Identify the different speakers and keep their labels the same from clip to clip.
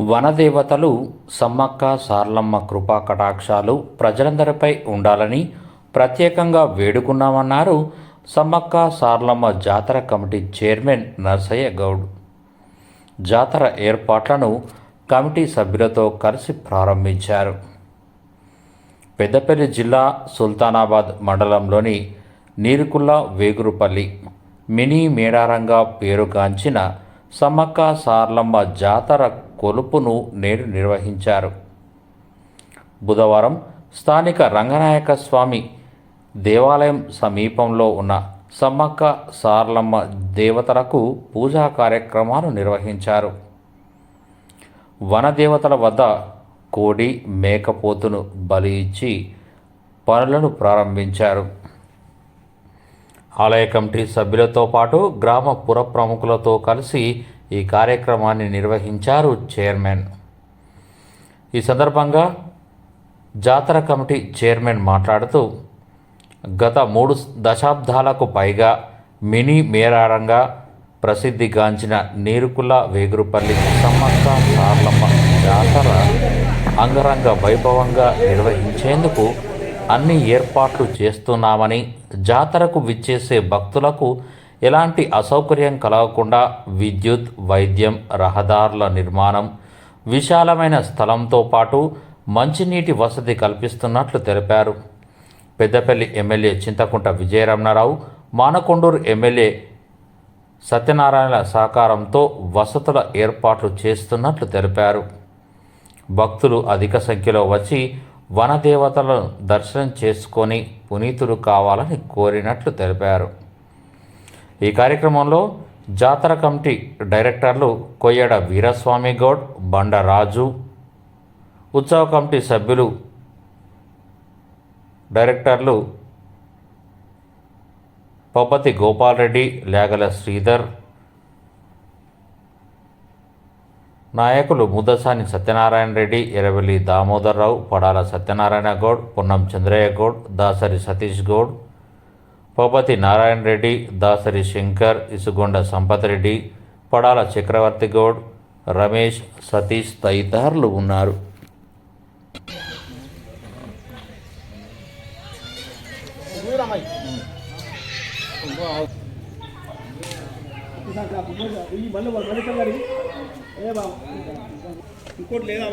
Speaker 1: వనదేవతలు సమ్మక్క సార్లమ్మ కృపా కటాక్షాలు ప్రజలందరిపై ఉండాలని ప్రత్యేకంగా వేడుకున్నామన్నారు సమ్మక్క సార్లమ్మ జాతర కమిటీ చైర్మన్ నర్సయ్య గౌడ్. జాతర ఏర్పాట్లను కమిటీ సభ్యులతో కలిసి ప్రారంభించారు. పెద్దపల్లి జిల్లా సుల్తానాబాద్ మండలంలోని నీరుకుల్ల వేగురుపల్లి మినీ మేడారంగా పేరుగాంచిన సమ్మక్క సార్లమ్మ జాతర కొలుపును నేడు నిర్వహించారు. బుధవారం స్థానిక రంగనాయక స్వామి దేవాలయం సమీపంలో ఉన్న సమ్మక్క సార్లమ్మ దేవతలకు పూజా కార్యక్రమాలు నిర్వహించారు. వనదేవతల వద్ద కోడి మేకపోతును బలి ఇచ్చి పనులను ప్రారంభించారు. ఆలయ కమిటీ సభ్యులతో పాటు గ్రామ పుర ప్రముఖులతో కలిసి ఈ కార్యక్రమాన్ని నిర్వహించారు చైర్మన్. ఈ సందర్భంగా జాతర కమిటీ చైర్మన్ మాట్లాడుతూ గత మూడు దశాబ్దాలకు పైగా మినీ మేరారంగా ప్రసిద్ధిగాంచిన నీరుకుల వేగురుపల్లి సమ్మక్క సార్లమ్మ జాతర అంగరంగ వైభవంగా నిర్వహించేందుకు అన్ని ఏర్పాట్లు చేస్తున్నామని జాతరకు విచ్చేసే భక్తులకు ఎలాంటి అసౌకర్యం కలగకుండా విద్యుత్ వైద్యం రహదారుల నిర్మాణం విశాలమైన స్థలంతో పాటు మంచినీటి వసతి కల్పిస్తున్నట్లు తెలిపారు. పెద్దపల్లి ఎమ్మెల్యే చింతకుంట విజయరమణారావు మానకొండూరు ఎమ్మెల్యే సత్యనారాయణ సహకారంతో వసతుల ఏర్పాట్లు చేస్తున్నట్లు తెలిపారు. భక్తులు అధిక సంఖ్యలో వచ్చి వనదేవతలను దర్శనం చేసుకొని పునీతులు కావాలని కోరినట్లు తెలిపారు. ఈ కార్యక్రమంలో జాతర కమిటీ డైరెక్టర్లు కొయ్యడ వీరస్వామి గౌడ్ బండరాజు ఉత్సవ కమిటీ సభ్యులు డైరెక్టర్లు పొప్పతి గోపాలరెడ్డి లేగల శ్రీధర్ నాయకులు ముద్దసాని సత్యనారాయణ రెడ్డి ఎరవెల్లి దామోదర్రావు పడాల సత్యనారాయణ గౌడ్ పొన్నం చంద్రయ్య గౌడ్ దాసరి సతీష్ గౌడ్ పోపతి నారాయణ రెడ్డి దాసరి శంకర్ ఇసుగొండ సంపత్ రెడ్డి పడాల చక్రవర్తి గౌడ్ రమేష్ సతీష్ తదితరులు ఉన్నారు.
Speaker 2: ఇంకోటి లేదా?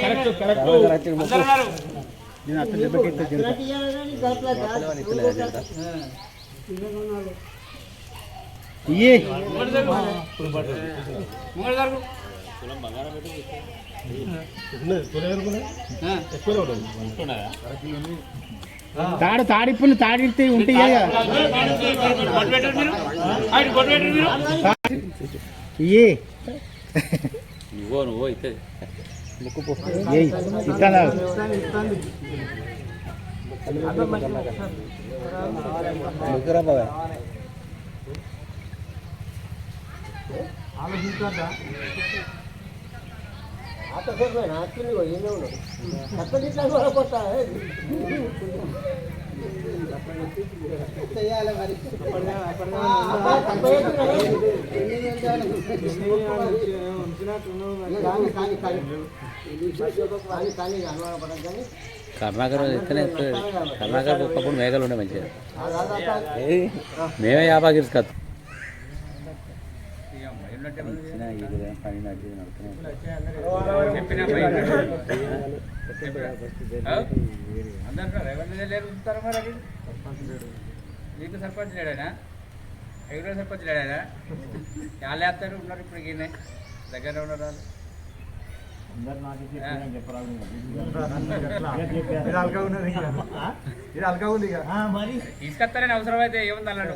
Speaker 2: కరెక్ట్ కరెక్ట్ ఇయ్యి తాడు తాడిప్పులు తాడితే ఉంటాయి ఇయ్యి.
Speaker 1: నువ్వో నువ్వో అయితే.
Speaker 2: ఏయ్ ఇస్తాను?
Speaker 3: కర్ణాకర్ ఎత్తనే కర్ణాకర్ ఒకప్పుడు మేఘాలు ఉండే మంచిగా. మేమే యాభాగిరి నడుపుతున్నాం.
Speaker 4: నీకు సర్పంచ్ లేడానా ఐదు సర్పంచ్ లేడానా వాళ్ళు వేస్తారు ఉన్నారు ఇప్పుడు ఈయన దగ్గర ఉన్నారు వాళ్ళు తీసుకొస్తారని అవసరం అయితే ఏముంది అన్నాడు.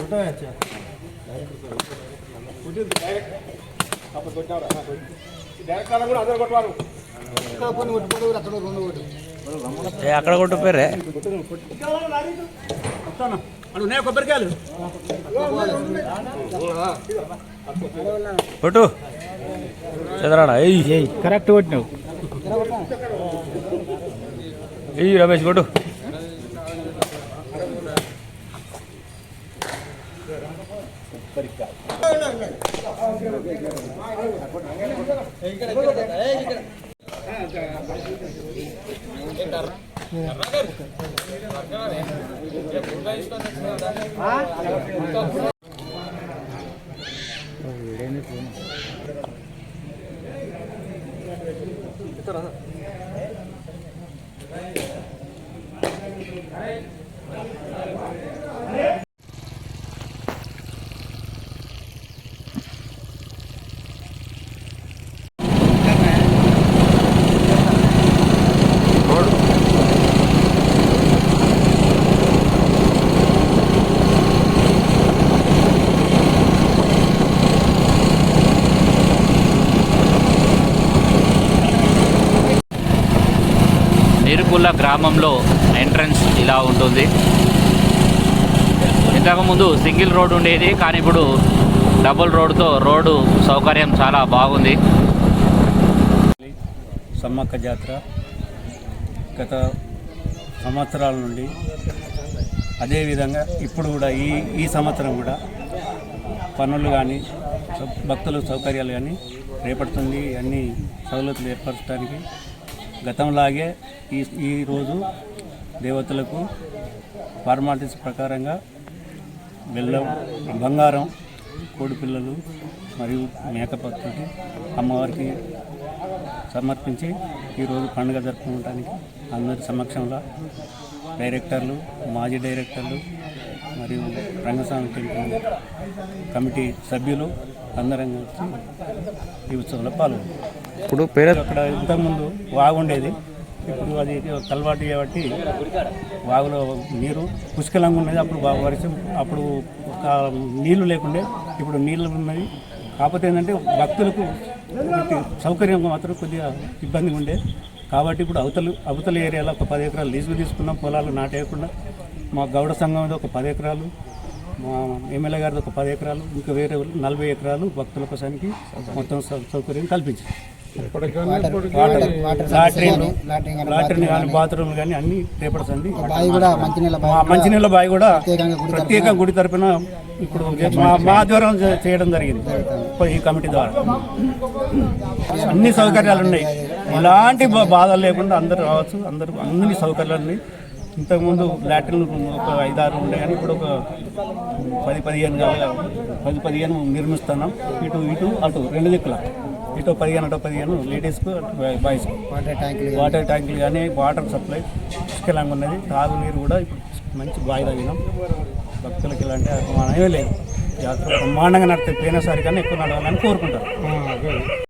Speaker 3: ఉంటాయా
Speaker 2: ఇదే నడసా నాటకం
Speaker 3: అక్కడ కొట్టు. పేరే? కొట్టు. చదరాడా ఎయ్యి
Speaker 2: కరెక్ట్ కొట్టినావు.
Speaker 3: రమేష్ కొట్టు.
Speaker 1: ఇక్కడ నీరుకుల్ల గ్రామంలో ఎంట్రన్స్ ఇలా ఉంటుంది. ఇంతకుముందు సింగిల్ రోడ్ ఉండేది కానీ ఇప్పుడు డబుల్ రోడ్తో రోడ్డు సౌకర్యం చాలా బాగుంది.
Speaker 5: సమ్మక్క జాతర గత సంవత్సరాల నుండి అదేవిధంగా ఇప్పుడు కూడా ఈ ఈ సంవత్సరం కూడా పనులు కానీ భక్తులు సౌకర్యాలు కానీ రేపడుతుంది అన్ని సౌలతులు ఏర్పరచడానికి గతంలాగే ఈ ఈరోజు దేవతలకు ఫార్మాలిటీస్ ప్రకారంగా బెల్లం బంగారం కోడిపిల్లలు మరియు మేకపోతుకి అమ్మవారికి సమర్పించి ఈరోజు పండుగ జరుపుకోవడానికి అందరి సమక్షంలో డైరెక్టర్లు మాజీ డైరెక్టర్లు మరియు రంగస్వామి టెంపుల్ కమిటీ సభ్యులు అందరం వచ్చి ఈ ఉత్సవంలో పాల్గొన్నారు
Speaker 3: ఇప్పుడు పేరే
Speaker 5: అక్కడ ఇంతకుముందు వాగు ఉండేది. ఇప్పుడు అది కలవాటు చేయబట్టి వాగులో నీరు పుష్కలంగా ఉన్నది. అప్పుడు వర్షం అప్పుడు నీళ్ళు లేకుండే ఇప్పుడు నీళ్ళు ఉన్నవి. కాకపోతే ఏంటంటే భక్తులకు సౌకర్యం మాత్రం కొద్దిగా ఇబ్బందిగా ఉండే. కాబట్టి ఇప్పుడు అవతల అవతల ఏరియాలో ఒక పది ఎకరాలు లీజుకు తీసుకున్నాం. పొలాలు నాటేయకుండా మా గౌడ సంఘంలో ఒక పది ఎకరాలు మా ఎమ్మెల్యే గారిది ఒక పది ఎకరాలు ఇంకా వేరే నలభై ఎకరాలు భక్తుల కోసానికి మొత్తం సౌ- సౌకర్యం కల్పించింది లాట్రిన్ కానీ బాత్రూమ్లు కానీ. అన్ని
Speaker 6: కూడా మంచినీళ్ళ బావి
Speaker 5: కూడా
Speaker 6: ప్రత్యేకంగా గుడి
Speaker 5: ప్రత్యేక గుడి తరపున ఇప్పుడు మా ఆధ్వర్యం చే- చేయడం జరిగింది. ఈ కమిటీ ద్వారా. అన్ని సౌకర్యాలు ఉన్నాయి. ఎలాంటి బా- బాధలు లేకుండా అందరూ రావచ్చు అందరూ అన్ని సౌకర్యాలు ఉన్నాయి. ఇంతకుముందు లాట్రిన్లు ఒక ఐదారు ఉండే కానీ ఇప్పుడు ఒక పది పదిహేను కావాలి. పది పదిహేను నిర్మిస్తున్నాం. ఇటు ఇటు అటు రెండు దిక్కుల. ఇటు పదిహేను అటు పదిహేను లేడీస్కు అటు బాయ్స్కు
Speaker 6: వాటర్ ట్యాంకులు
Speaker 5: వాటర్ ట్యాంకులు కానీ వాటర్ సప్లై పుష్కలంగా ఉన్నది. తాగునీరు కూడా ఇప్పుడు మంచి బావి తగినాం భక్తులకి ఇలాంటి అనుమానమే లేదు. జాతర బ్రహ్మాండంగా నడితే పోయినసారి కన్నా ఎక్కువ నడవాలని కోరుకుంటారు.